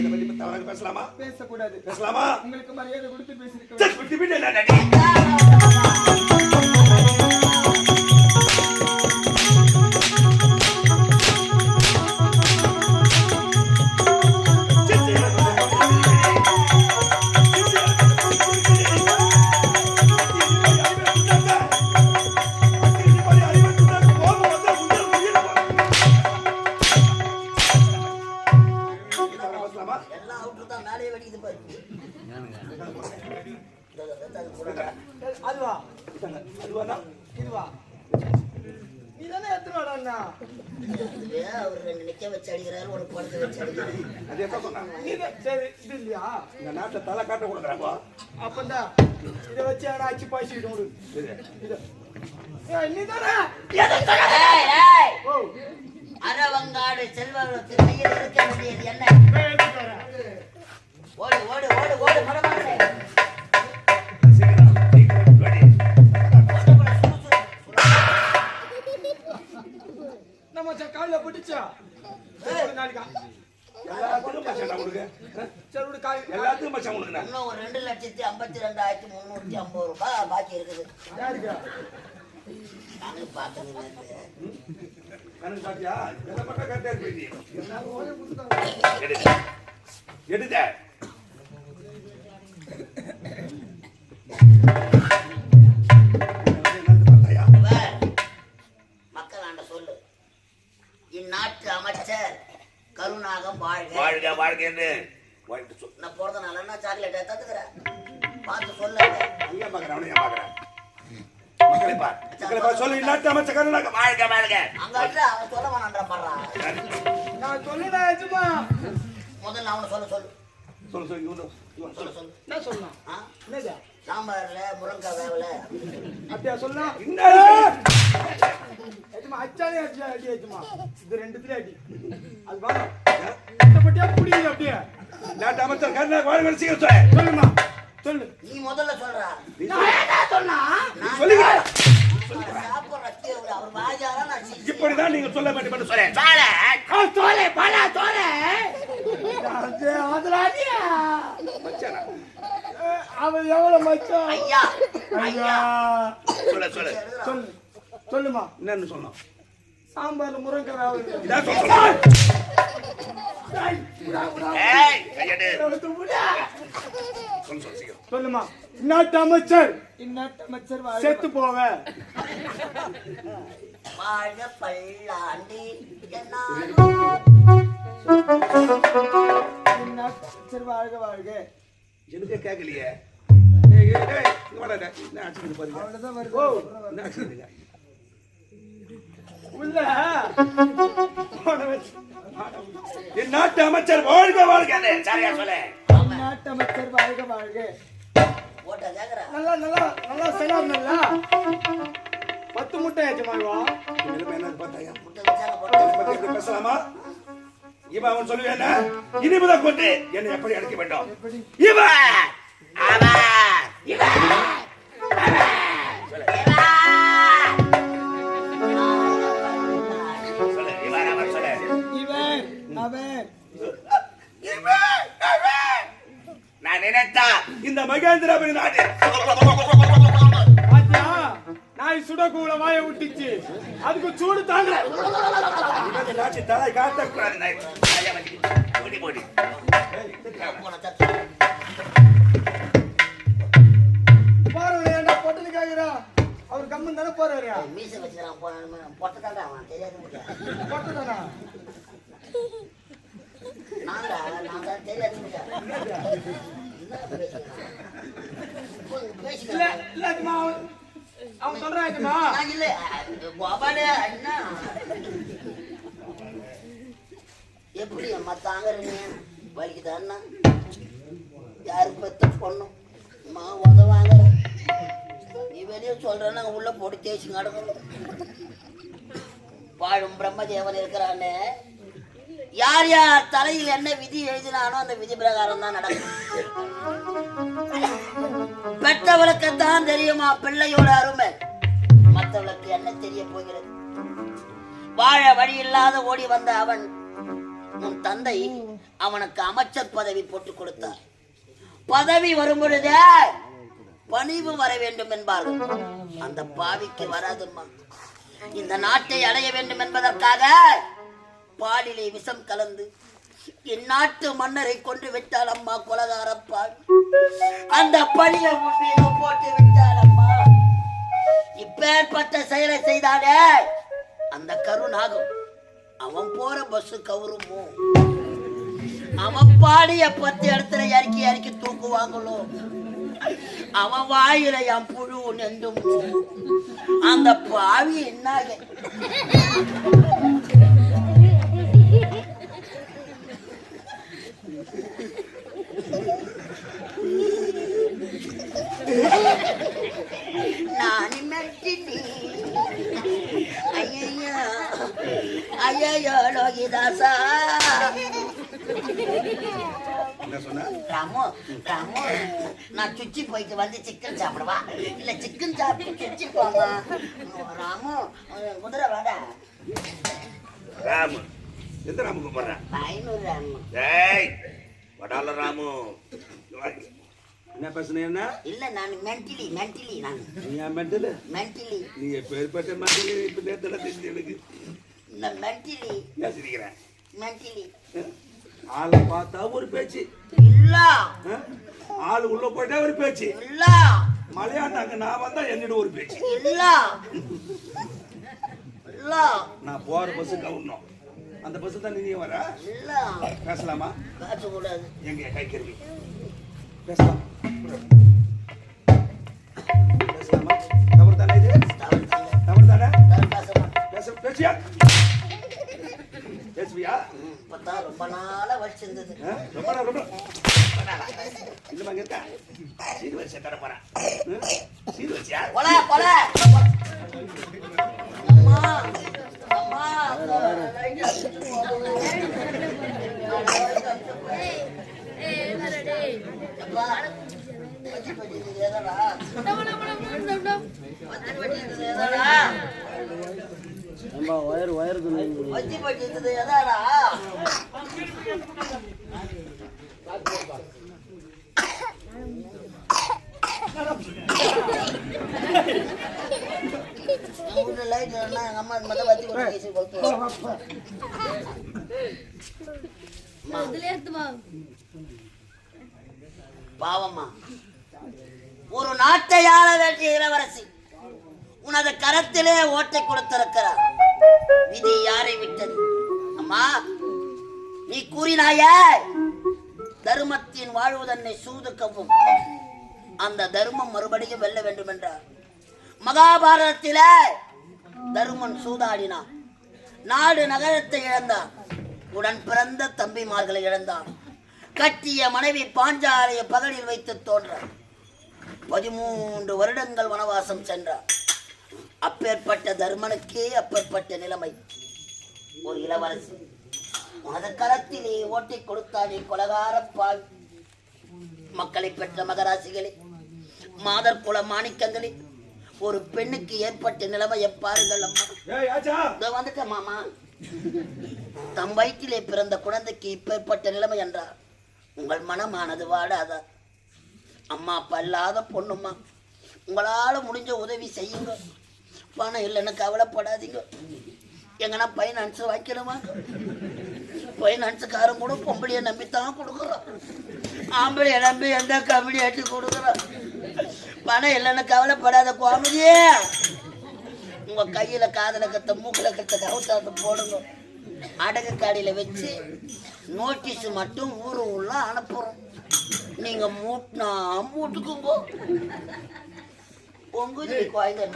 இதை பத்தி தவறாக பேசலாமா? பேசக்கூடாது. பேசலாமா? உங்களுக்கு மரியாதை கொடுத்து பேசிருக்கேன் அதுவானா இதுவா? நீதானே எத்தனை அண்ணா. இதுவே அவர் ரெண்டு நிக்க வச்சு அடிக்கிறாரு ஒரு படத்தை வச்சு அடிக்கிறாரு? அது சொன்னாங்க? சரி இது இல்லையா? இந்த நாட்டை தலை காட்ட கொடுக்குறாங்க. அப்பந்தா இதை வச்சு ஆனா அச்சு பாய்ச்சிக்கிட்டு இது. ஏய், நீதானே எல்லாத்துக்கும் மச்சான் நான் கொடுங்க. சரி விடு காலி எல்லாத்துக்கும் மச்சான் கொடுங்க. இன்னும் ஒரு ரெண்டு லட்சத்தி ஐம்பத்தி ரெண்டாயிரத்தி முந்நூற்றி ஐம்பது ரூபாய் பாக்கி இருக்குது. பார்த்தது. கணக்கு இருக்கு கொடுத்தாங்க. எடுத்த. பார் மக்களை பார் சொல்லு இல்லாட்ட அமைச்ச கருணாக வாழ்க வாழ்க. அங்க வந்து அவன் சொல்ல நான் சொல்லுடா எஜமா? முதல்ல அவனை சொல்ல சொல்லு. சொல்லு சொல்லு இவனு சொல்ல சொல்லு. என்ன சொல்லலாம் ஆ? என்னதா? சாம்பார்ல முருங்கை வேவல. அப்படியா சொல்லலாம் என்ன எஜமா அச்சாலே அடிச்சா அடி எஜமா? இது ரெண்டுத்துல அடி. அது வாங்க கஷ்டப்பட்டியா பிடிக்குது அப்படியே? வாழ்க சீக்கிரம் சொல்லு. சொல்லுமா? சொல்லு. நீ முதல்ல சொல்றா. நீ சொன்னா? நான் சொல்லுங்க. இப்படிதான் நீங்க சொல்ல வேண்டும் என்று சொல்றேன். தோலே பாலா தோலே. அவன் எவ்வளவு மச்சான்? ஐயா ஐயா. சொல்ல சொல்லு. சொல்லு. சொல்லுமா. என்னன்னு சொன்னோம் சாம்பார்ல முருங்கை சொல்லுமா. இந்நாட்டு அமைச்சர். இந்நாட்டு அமைச்சர் செத்து போவேன் வாழ்க பல்லாண்டி அமைச்சர் வாழ்க வாழ்க. எனக்கு கேட்கலையே ஏய், ஏய், ஏய், இங்க வாடா, டேய். என்ன ஆச்சுன்னு பாருங்க. அவ்வளவுதான் வருது ஓ என்ன ஆச்சுன்னு உள்ள. என் நாட்டு அமைச்சர் வாழ்க வாழ்க. சரியா சொல்ல. இந்நாட்டு அமைச்சர் வாழ்க வாழ்க. நல்லா நல்லா நல்லா செலார் நல்லா. பத்து முட்டை பேசலாமா? இவன் அவன் சொல்லுவேன் இனிமுதான் கொண்டு என்னை எப்படி அடைக்க வேண்டும்? இவன் இவன் தலை காட்டக்கூடாது நான் ஐயா, வந்து, ஓடி போடி போன சத்து பாருங்க ஏன்டா பொட்டனு கேக்குறா? அவர் கம்மன் தானே போறாரு மீசை வச்சுக்கிறான் போன பொட்டை தாண்டா அவன்? தெரியாது முட்டை பொட்டை தானா நான்டா நான் தெரியாது? இல்ல பேசிக்கிறேன் இல்ல அஜமா அவன் அவன் சொல்றான் அஜமா இல்ல கோபாலு அண்ணா எப்படி அம்மா தாங்குறீங்க வலிக்குதா அண்ணா யாருக்கு பெத்த பொண்ணும் அம்மா உதவாங்க நீ வெளியே சொல்றேன்னா உள்ள போட்டு தேய்ச்சி நடக்கணும் வாழும் பிரம்மதேவன் இருக்கிறான்னு யார் யார் தலையில் என்ன விதி எழுதினானோ அந்த விதி பிரகாரம் தான் நடக்கும். பெற்றவளுக்குத்தான் தெரியுமா பிள்ளையோட அருமை? மற்றவளுக்கு என்ன தெரிய போகிறது? வாழ வழி இல்லாத ஓடி வந்த அவன் உன் தந்தை அவனுக்கு அமைச்சர் பதவி போட்டு கொடுத்தார். பதவி வரும் பொழுதே பணிவு வர வேண்டும் என்பார்கள். அந்த பாவிக்கு வராதுமா இந்த நாட்டை அடைய வேண்டும் என்பதற்காக பாலிலே விஷம் கலந்து இந்நாட்டு மன்னரை கொண்டு விட்டால் அம்மா கொலகார அந்த பழிய உண்மையை போட்டு விட்டால் அம்மா. இப்பேற்பட்ட செயலை செய்தானே? அந்த கருணாகும். அவன் போற பஸ் கவுருமோ? அவன் பாடிய பத்து இடத்துல இறக்கி இறக்கி தூக்குவாங்களோ? அவன் வாயில என் புழு நெந்தும். அந்த பாவி என்னாக? நான் ஐயையோ ஐயையோ லோகிதாசா ராமு ராமு நான் சுச்சி போயிட்டு வந்து சிக்கன் சாப்பிடுவா இல்ல சிக்கன் சாப்பிட்டு சுச்சி போமா ராமு குதிரை வாடா ராமு எந்த ராமு கூப்பிடுறேன் ஐநூறு ராமு. வடால ராமு. என்ன பேசுன என்ன? இல்ல நான் மென்டலி மென்டலி நான். நீ ஏன் மெண்டல் மென்டலி. நீ எப்பேற்பட்ட மெண்டல் இப்ப நேரத்துல தெரிஞ்சு எனக்கு. இந்த மென்டலி. ஏன் சிரிக்கிறேன் மென்டலி ஆளை பார்த்தா ஒரு பேச்சு. இல்ல? ஆளு உள்ள போயிட்டா ஒரு பேச்சு. இல்ல. மலையாண்டாங்க நான் வந்தா என்னிட ஒரு பேச்சு. இல்ல. இல்ல. நான் போற பஸ் கவுடணும் அந்த பஸ் தான் நீ வர? இல்ல. பேசலாமா? காசு கூடாது. எங்க கை கருவி? பேசலாம். பேசலாமா? தவறு தானே இது? தவறு தானே. பேச பேசியா? பேசுவியா? இப்பதான் ரொம்ப நாளா வச்சிருந்தது? ரொம்ப நாள், ரொம்ப இல்லமா இங்க இருக்கா? சீர் வரிசை தர போறேன்? சீர் வரிசையா? கொலை அம்மா. வச்சு வச்சிருந்தது எதடா? வச்சு வச்சிருந்தது எதடா? வயர் வயருக்கு வச்சு வச்சிருந்தது எதடா? எங்க வீட்டுல எங்க அம்மா மட்டும் கொண்டு பாவம்மா. ஒரு நாட்டை ஆள வேண்டிய இளவரசி உனது கரத்திலே ஓட்டை கொடுத்திருக்கிறார். விதி யாரை விட்டது? அம்மா நீ கூறினாயே தர்மத்தின் சூது சூதுக்கவும். அந்த தர்மம் மறுபடியும் வெல்ல வேண்டும் என்றார் மகாபாரதத்திலே தருமன் சூதாடினான். நாடு நகரத்தை இழந்தான் உடன் பிறந்த தம்பிமார்களை இழந்தான். கட்டிய மனைவி பாஞ்சாலைய பகலில் வைத்து தோன்றார் பதிமூன்று வருடங்கள் வனவாசம் சென்றார் அப்பேற்பட்ட தர்மனுக்கே அப்பேற்பட்ட நிலைமை. ஒரு இளவரசி மத களத்திலே ஓட்டி கொடுத்தானே கொலகார பால். மக்களை பெற்ற மகராசிகளே மாதர் குல மாணிக்கங்களே ஒரு பெண்ணுக்கு ஏற்பட்ட நிலைமையை பாருங்கள் அம்மா. வந்துட்டேன் மாமா. தம் வயிற்றிலே பிறந்த குழந்தைக்கு இப்பேற்பட்ட நிலைமை என்றார் உங்கள் மனமானது வாடாதா? அம்மா அப்பா இல்லாத பொண்ணும்மா. உங்களால முடிஞ்ச உதவி செய்யுங்க. பணம் இல்லைன்னு கவலைப்படாதீங்க. எங்கன்னா பைனான்ஸ் வைக்கணுமா பைனான்ஸுக்காரன் கூட பொம்பளையை நம்பித்தான் கொடுக்குறோம் ஆம்பளையை நம்பி எந்த கம்பெனி ஆட்டி கொடுக்குறோம் பணம் இல்லைன்னு கவலைப்படாத கோமதியே உங்க கையில காதல கத்த மூக்குல கத்த கவுத்தாத்த போடுங்க. அடகு காடியில வச்சு நோட்டீஸ் மட்டும் ஊரு உள்ள அனுப்புறோம். நீங்க மூட்டினா மூட்டுக்குங்க. உங்க குழந்தை